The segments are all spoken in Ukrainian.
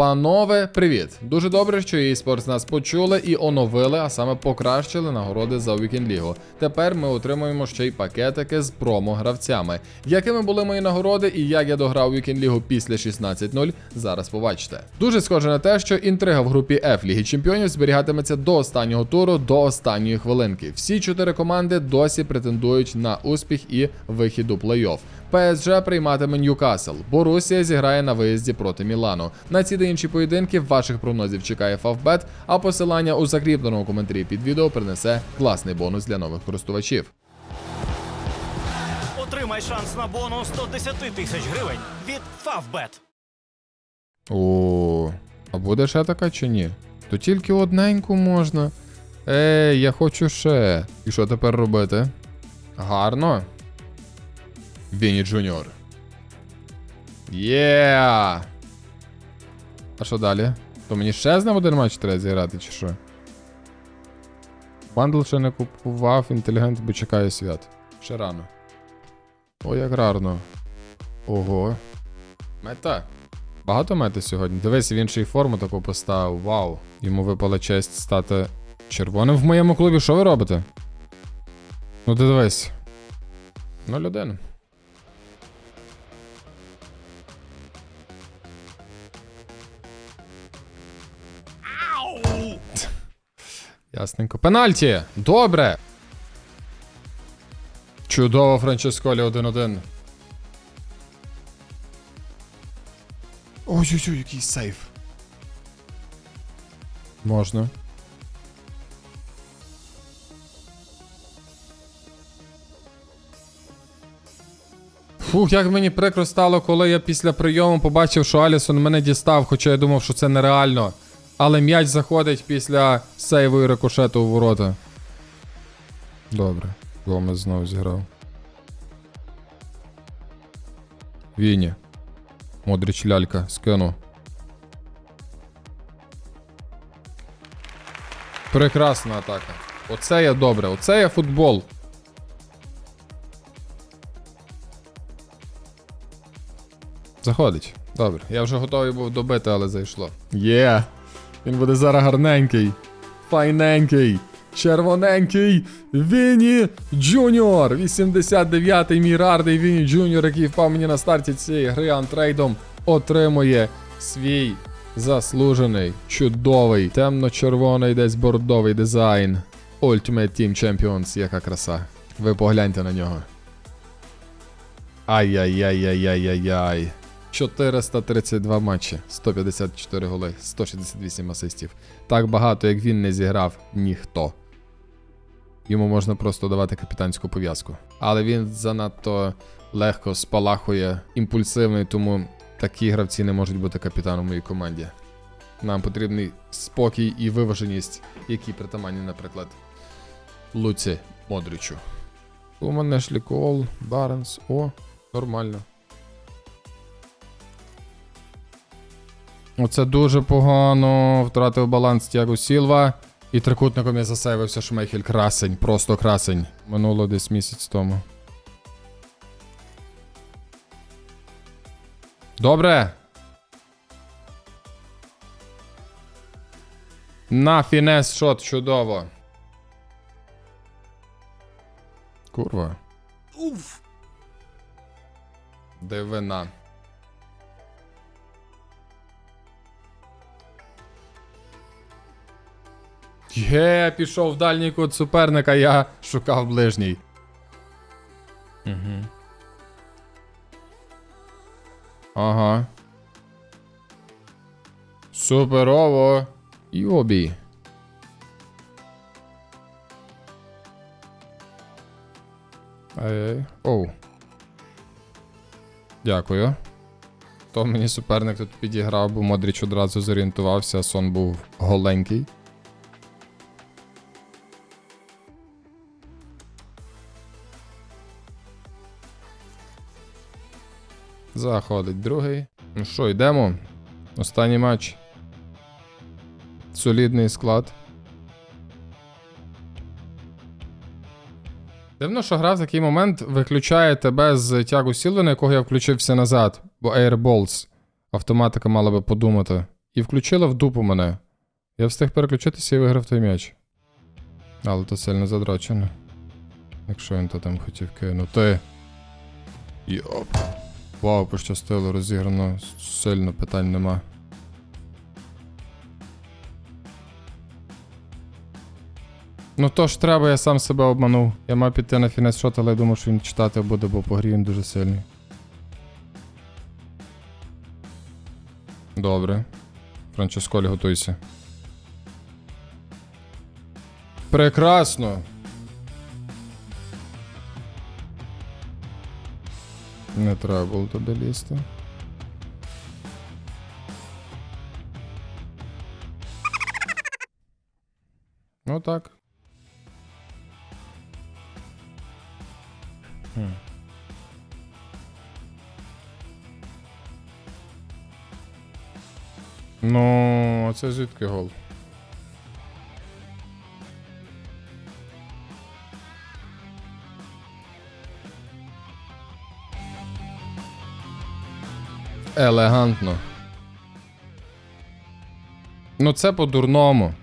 Панове, привіт! Дуже добре, що eSports нас почули і оновили, а саме покращили нагороди за Weekend League. Тепер ми отримуємо ще й пакетики з промо-гравцями. Якими були мої нагороди і як я дограв Weekend League після 16.0, зараз побачите. Дуже схоже на те, що інтрига в групі F Ліги Чемпіонів зберігатиметься до останнього туру, до останньої хвилинки. Всі чотири команди досі претендують на успіх і вихід у плей-офф. ПСЖ прийматиме Ньюкасл. Борусія зіграє на виїзді проти Мілану. На ці та інші поєдинки ваших прогнозів чекає Фавбет, а посилання у закріпленому коментарі під відео принесе класний бонус для нових користувачів. Отримай шанс на бонус 110 тисяч гривень від Favbet. О, а буде ще така чи ні? То тільки одненьку можна. Ей, я хочу ще. І що тепер робити? Гарно. Віні Джуніор. Є. А що далі? То мені ще з один матч треба зіграти, чи що? Бандл ще не купував, інтелігент бо чекає свят. Ще рано. О, як гарно. Ого. Мета. Багато мети сьогодні. Дивись, він ще й форму таку поставив. Вау. Йому випала честь стати червоним в моєму клубі. Що ви робите? Ну ти дивись. 0-1. Ясненько. Пенальті! Добре! Чудово, Франческолі 1-1. Ой-ой-ой, який сейф. Можна. Фух, як мені прикро стало, коли я після прийому побачив, що Алісон мене дістав, хоча я думав, що це нереально. Але м'яч заходить після сейву і рикошету у ворота. Добре. Гомес знову зіграв. Віні. Модріч лялька, скину. Прекрасна атака. Оце є добре, оце є футбол. Заходить. Добре. Я вже готовий був добити, але зайшло. Є. Він буде зараз гарненький. Файненький. Червоненький Віні Джуніор. 89-й мій рардий Віні Джуніор, який впав мені на старті цієї гри антрейдом, отримує свій заслужений, чудовий, темно-червоний, десь бордовий дизайн. Ultimate Team Champions, яка краса. Ви погляньте на нього. Ай-яй-яй-яй-яй-яй. 432 матчі, 154 голи, 168 асистів. Так багато, як він не зіграв ніхто. Йому можна просто давати капітанську пов'язку. Але він занадто легко спалахує, імпульсивний, тому такі гравці не можуть бути капітаном моїй команді. Нам потрібний спокій і виваженість, які притаманні, наприклад, Луці Модричу. У мене Шлікол, Баренс. О, нормально. Оце дуже погано. Втратив баланс Тіаго Сілва. І трикутником я засейвився Шмейхель красень, просто красень. Минуло десь місяць тому. Добре. На фінес шот, чудово. Курва. Уф! Дивина. Є, пішов в дальній кут суперника, я шукав ближній. Угу. Ага. Суперово. Йобі. Ай-яй. Оу. Дякую. То мені суперник тут підіграв, бо Модріч одразу зорієнтувався, сон був голенький. Заходить другий. Ну що, йдемо? Останній матч. Солідний склад. Дивно, що гра в такий момент виключає тебе з тягу сіли, на якого я включився назад, бо Airballs. Автоматика мала би подумати. і включила в дупу мене. Я встиг переключитися і виграв той м'яч. Але то сильно задрочено. Якщо він то там хотів кинути. Йоп. Вау, пощастило, розіграно сильно, питань нема. Ну то ж треба, я сам себе обманув. Я мав піти на фінес шот, але я думав, що він читати буде, бо по грі він дуже сильний. Добре. Франческолі, готуйся. Прекрасно. Не треба було туди лізти. Ну так. Хм. Ну, це звідки гол? Елегантно. Ну, це по-дурному.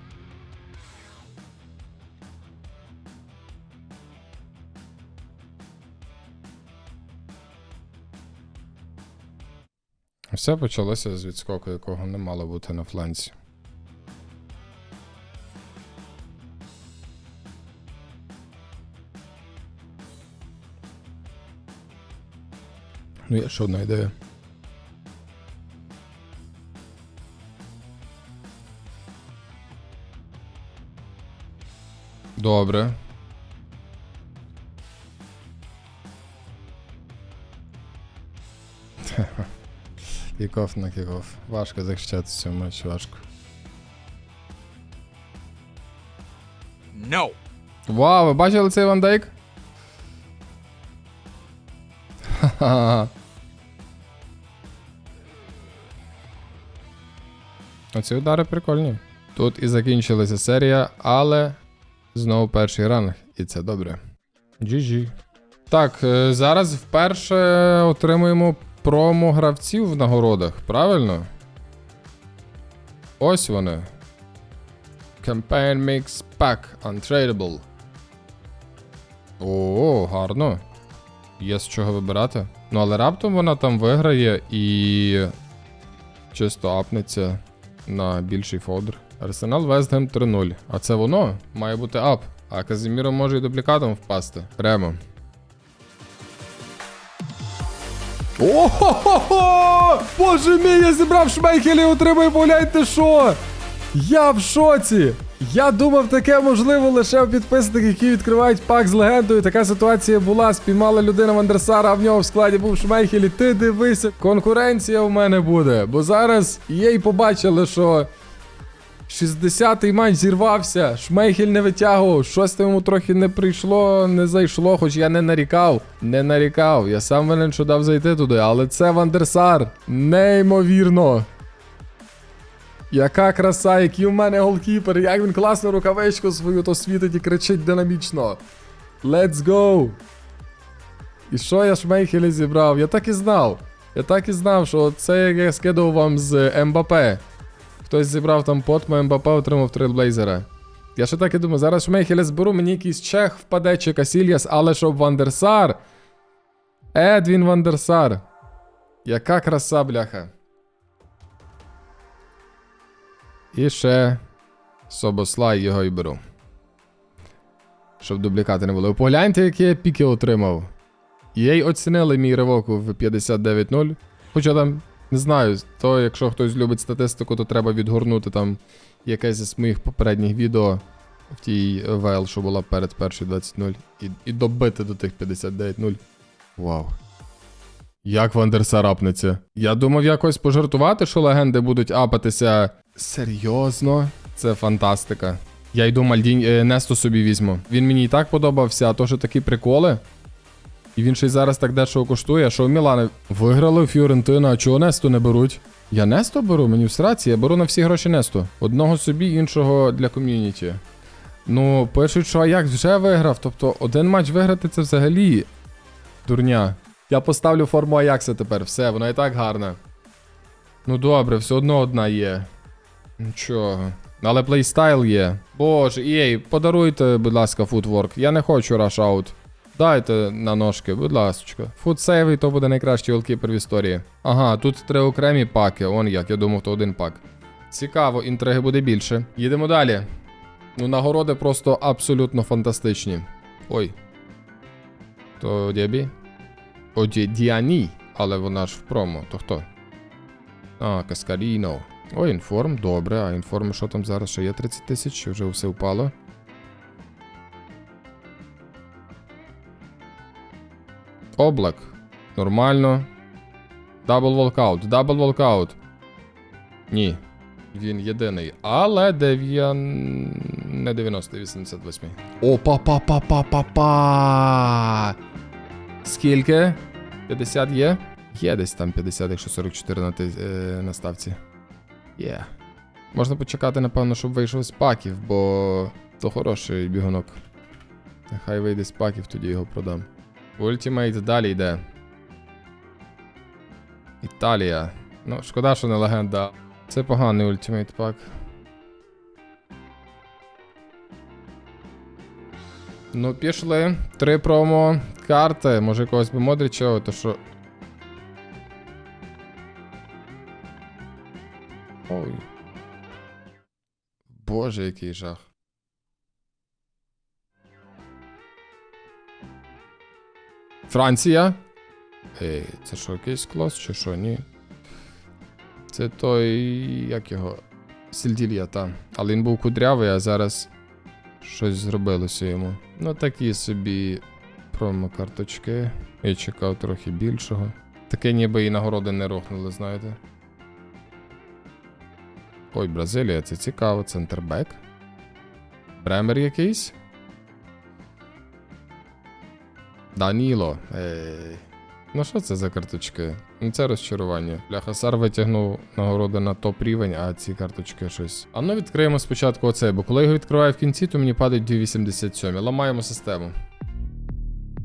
Все почалося з відскоку, якого не мало бути на фланці. Ну, є ще одна ідея. Добре. Кікоф на кікоф. Важко захищатися в цьому матчі, важко. No. Вау, ви бачили цей Ван Дейк? Ха-ха. Оці удари прикольні. Тут і закінчилася серія, але знову перший ранг, і це добре. GG. Так, е, зараз вперше отримуємо промо гравців в нагородах, правильно? Ось вони. Campaign Mix Pack Untradeable. О, гарно. Є з чого вибирати. Ну, але раптом вона там виграє і чисто апнеться на більший фодр. Арсенал Вестгем 3-0. А це воно має бути ап. А Казіміро може і дуплікатом впасти. Прямо. Ого! Боже мій, я зібрав шмейхелі і отримую, погляньте що! Я в шоці! Я думав, таке можливо лише у підписників, які відкривають пак з легендою. Така ситуація була. Спіймала людина Вандерсара, а в нього в складі був Шмейхель. І Ти дивися, конкуренція в мене буде. Бо зараз їй побачили, що 60-й матч зірвався, Шмейхель не витягував, щось йому трохи не прийшло, не зайшло, хоч я не нарікав. Не нарікав. Я сам винен, що дав зайти туди, але це Вандерсар. Неймовірно. Яка краса, який у мене голкіпер, як він класно рукавичку свою то світить і кричить динамічно. Let's go! І що я Шмейхеля зібрав? Я так і знав. Я так і знав, що це як я скидав вам з МБП. Хтось зібрав там потмо МБП, отримав трейлблейзера. Я ще так і думаю, зараз Шмейхеля зберу, мені якийсь чех впаде чи Касільяс, але щоб Вандерсар. Едвін Вандерсар. Яка краса, бляха. І ще Собослай його і беру. Щоб дублікати не було. Погляньте, які я піки отримав. Їй оцінили мій ривок в 59-0. Хоча там, не знаю, то якщо хтось любить статистику, то треба відгорнути там якесь з моїх попередніх відео в тій ВЛ, що була перед першою 20-0, і, і добити до тих 59-0. Вау. Як Вандерсар апнеться? Я думав якось пожартувати, що легенди будуть апатися. Серйозно? Це фантастика. Я йду Мальдінь е, Несту собі візьму. Він мені і так подобався, а то що такі приколи. І він ще й зараз так дешево коштує. Що в Мілани? Виграли у Фіорентина, а чого Несту не беруть? Я Несту беру, мені в сраці, я беру на всі гроші Несту. Одного собі, іншого для ком'юніті. Ну, пишуть, що Аякс вже виграв. Тобто один матч виграти це взагалі дурня. Я поставлю форму Аякса тепер, все, вона і так гарна. Ну добре, все одно одна є. Нічого. Але плейстайл є. Боже, EA, подаруйте, будь ласка, футворк. Я не хочу out. Дайте на ножки, будь ласка. Фудсейв, то буде найкращий голкіпер в історії. Ага, тут три окремі паки. Он як, я думав, то один пак. Цікаво, інтриги буде більше. Їдемо далі. Ну, нагороди просто абсолютно фантастичні. Ой. То Дєбі? О, Ді- Діані. Але вона ж в промо. То хто? А, Каскаріно. О, інформ, добре. А інформ, що там зараз? Ще є 30 тисяч, вже все впало? Облак. Нормально. Дабл волкаут, дабл волкаут. Ні. Він єдиний. Але 9... не 90, 88. Опа па па па па па Скільки? 50 є? Є десь там 50, якщо 44 на, е, на ставці. Є. Можна почекати, напевно, щоб вийшов з паків, бо то хороший бігунок. Нехай вийде з паків, тоді його продам. Ультімейт далі йде. Італія. Ну, шкода, що не легенда. Це поганий ультимейт пак. Ну, пішли. Три промо карти. Може якогось би Модріча, то що. Ой. Боже, який жах. Франція. Ей, це що, якийсь клас чи що? Ні. Це той. як його? Сільділія, та. Але він був кудрявий, а зараз щось зробилося йому. Ну, такі собі промо-карточки. Я чекав трохи більшого. Таке ніби і нагороди не рухнули, знаєте. Ой, Бразилія, це цікаво, центрбек. Бремер якийсь. Даніло. Ей. Ну що це за карточки? Ну це розчарування. Бляха, Сар витягнув нагороди на топ рівень, а ці карточки щось. А ну відкриємо спочатку оцей, бо коли його відкриваю в кінці, то мені падають 287. Ламаємо систему.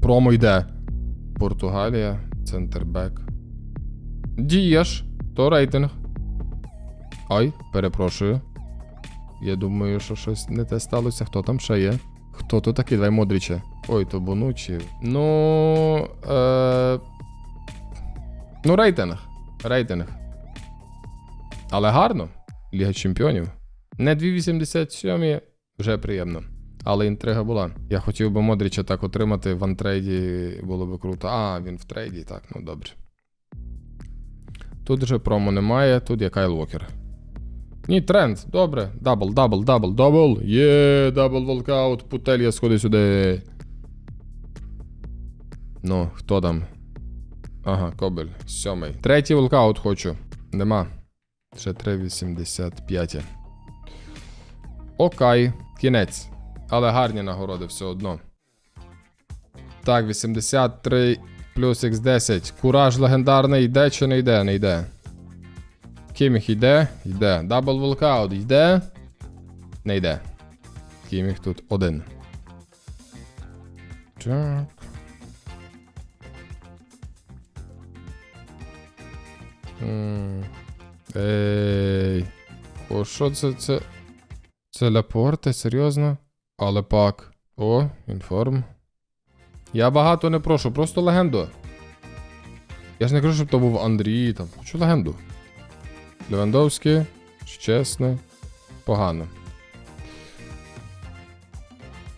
Промо йде. Португалія, центрбек. Дієш. То рейтинг. Ай, перепрошую. Я думаю, що щось не те сталося. Хто там ще є? Хто тут такий? Давай Модріче. Ой, то Бонучі. Ну. Е... Ну, рейтинг. Рейтинг. Але гарно. Ліга Чемпіонів. Не 287 вже приємно. Але інтрига була. Я хотів би Модріча так отримати в антрейді, було би круто. А, він в трейді, так, ну добре. Тут вже промо немає, тут є Кайл Уокер. Ні, тренд, добре. Дабл, дабл, дабл, дабл. Є, дабл волкаут, путелья сходи сюди. Ну, хто там? Ага, Кобель, сьомий. Третій волкаут хочу. Нема. Ще 3,85. Окей, кінець. Але гарні нагороди все одно. Так, 83 плюс X10. Кураж легендарний йде чи не йде? Не йде. Кіміх йде? Йде. Дабл волкаут йде? Не йде. Кіміх тут один. Так. М. Ей. О, що це? Це. Це Лапорте, серйозно? Але пак. О, інформ. Я багато не прошу, просто легенду. Я ж не кажу, щоб то був Андрій, там. Хочу легенду. Левандовський, чесно, погано.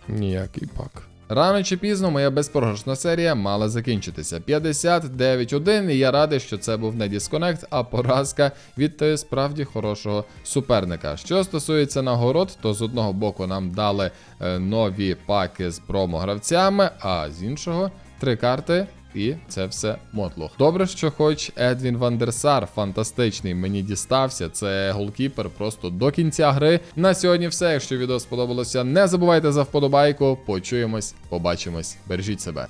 Ніякий пак. Рано чи пізно моя безпрограшна серія мала закінчитися. 59-1, і я радий, що це був не дисконект, а поразка від тої справді хорошого суперника. Що стосується нагород, то з одного боку нам дали е, нові паки з промо-гравцями, а з іншого три карти. І це все мотлох. Добре, що хоч Едвін Вандерсар фантастичний мені дістався. Це голкіпер просто до кінця гри. На сьогодні все. Якщо відео сподобалося, не забувайте за вподобайку. Почуємось, побачимось. Бережіть себе.